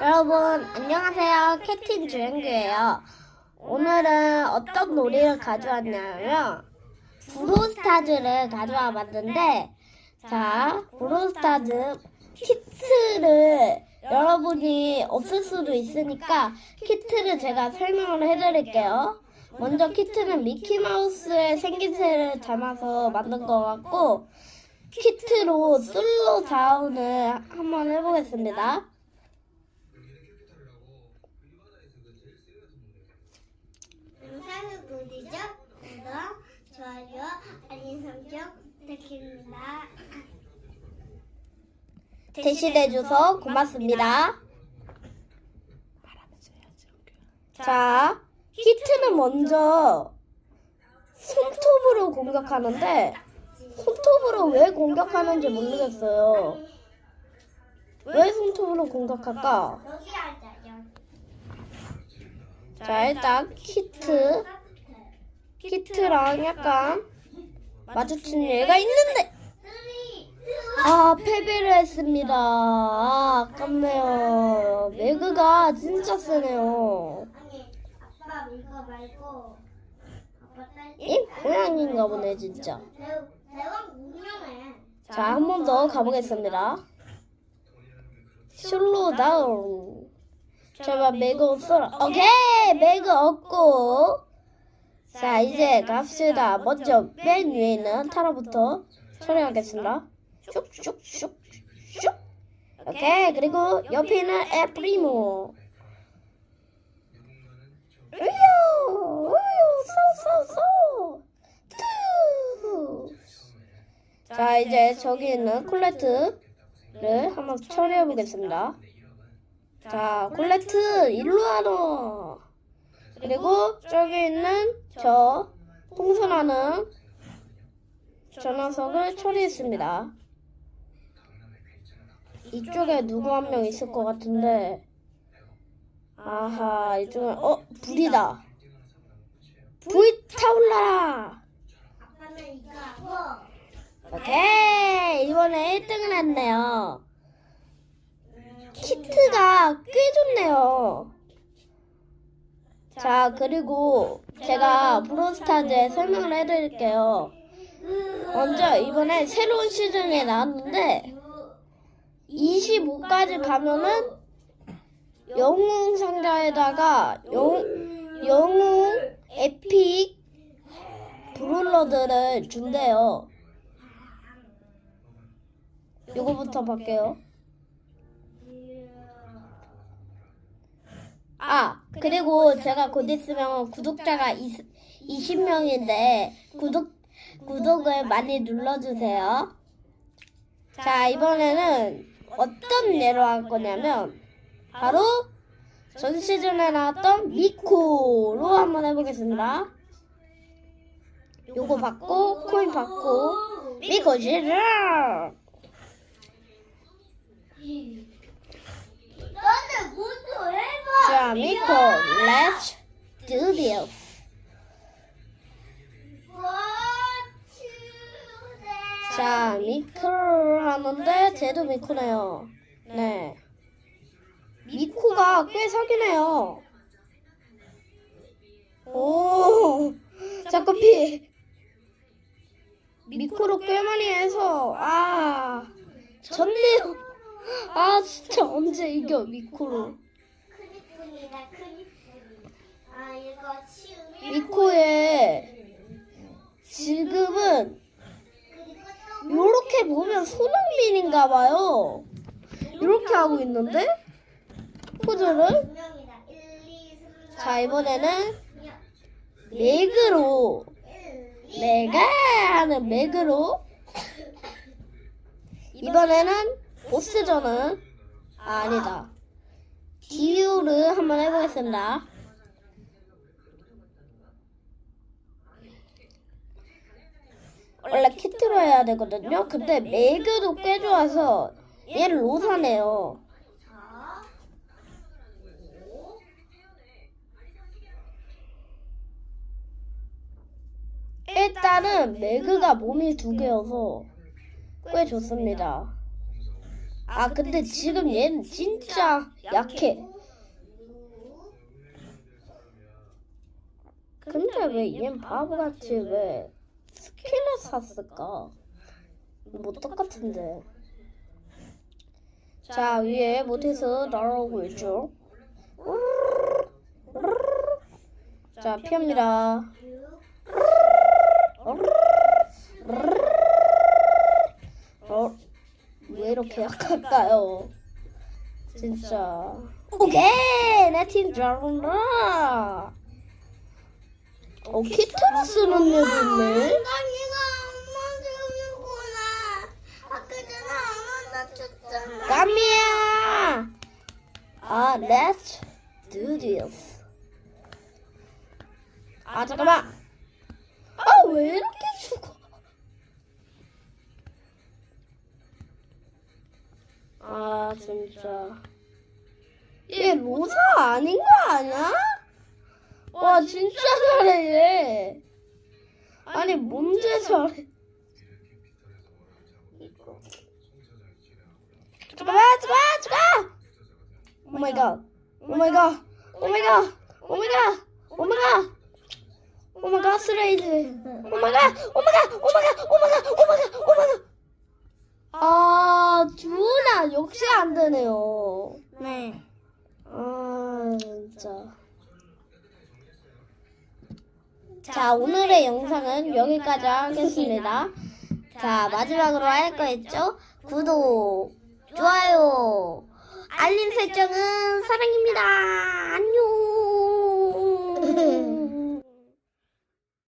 여러분 안녕하세요. 캡틴 주행규예요. 오늘은 어떤 놀이를 가져왔냐면 브로스타즈를 가져와 봤는데 자 브로스타즈 키트를 여러분이 없을 수도 있으니까 키트를 제가 설명을 해드릴게요. 먼저 키트는 미키마우스의 생김새를 담아서 만든 것 같고 키트로 솔로 자운을 한번 해보겠습니다 영상을 보시죠. 구독, 좋아요, 알림 설정 부탁드립니다. 대신해줘서 고맙습니다. 자, 히트는 먼저 손톱으로 공격하는데 손톱으로 왜 공격하는지 모르겠어요. 왜 손톱으로 공격할까? 자, 일단 키트, 키트랑 약간 마주친 얘가 있는데 아 패배를 했습니다. 아, 아깝네요. 매그가 진짜 세네요. 이 고양인가 보네 진짜. 자, 한 번 더 가보겠습니다. 슬로우 다운. 제발 매그 없어라. 오케이! 매그 없고. 자, 이제 갑시다. 먼저 맨 위에 있는 타라부터 처리하겠습니다. 슉슉슉 슉. 오케이. 그리고 옆에 있는 에프리모. 우유! 우유! 쏘, 쏘, 쏘! 투! 자, 이제 저기 있는 콜레트를 한번 처리해 보겠습니다. 자, 콜레트 일로 와너. 그리고 저기 있는 저 풍선하는 저 녀석을 처리했습니다. 이쪽에 누구 한 명 있을 것 같은데. 아하, 이쪽에 어 불이다. 불 타올라라. 오케이 이번에 1등을 했네요 키트가 꽤 좋네요 자 그리고 제가 브로스타즈에 설명을 해드릴게요 먼저 이번에 새로운 시즌이 나왔는데 25까지 가면은 영웅 상자에다가 영, 영웅 에픽 브롤러들을 준대요 요거부터 볼게요. 아, 그리고 제가 곧 있으면 구독자가 20, 명인데 구독, 구독을 많이 눌러주세요. 자, 이번에는 어떤 예로 할 거냐면, 바로 전 시즌에 나왔던 미코로 한번 해보겠습니다. 요거 받고, 코인 받고, 미코 지르! 너는 모두 자, 미코, let's do this. 자, 미코를 하는데 쟤도 미코네요. 네. 미코가 꽤 사기네요. 오, 잠깐 피. 미코로 꽤 많이 해서 아 졌네요. 아 진짜 언제 이겨 미코로. 미코의 지금은 요렇게 보면 손흥민인가 봐요. 이렇게 하고 있는데 포즈를 두 명이다. 1, 2, 3, 4. 자 이번에는 맥으로 1, 2, 내가 하는 맥으로 이번에는 보스전은 아, 아니다 한번 해보겠습니다. 원래 키트로 해야 되거든요. 근데 맥으로 꽤 좋아서 얘를 로사네요. 자. 일단은 매그가 몸이 두 개여서 꽤 좋습니다. 아 근데 지금 얘는 진짜 약해. 근데 왜 얘는 바보같이 왜 스킨을 샀을까? 뭐 똑같은데. 자 위에 못해서 날아오고 있죠. 자 피합니다. 어? 왜 이렇게 약할까요? 진짜. 오케이! 내 팀 잘한다! 어, 키트를 쓰는. 까미야! 아, let's do this. 아, 잠깐만! 아, 왜 이렇게 죽어? 아, 진짜. 얘 로사 아닌 거 아니야? 와, 진짜 잘해, 얘. 아니, 뭔데 잘해. 잠깐만, 잠깐만, 잠깐! 오 마이 갓. 오 마이 갓. 오 마이 갓. 오 마이 갓. 오 마이 갓. 오 마이 갓, 스레이드. 오 마이 갓. 오 마이 갓. 오 마이 갓. 오 마이 갓. 오 마이 갓. 오 마이 갓. 아, 주은아, 역시 안 되네요. 네. 아, 진짜. 자, 오늘의 영상은 여기까지 하겠습니다. 자, 마지막으로 할 거 있죠? 구독, 좋아요, 알림 설정은 사랑입니다. 안녕.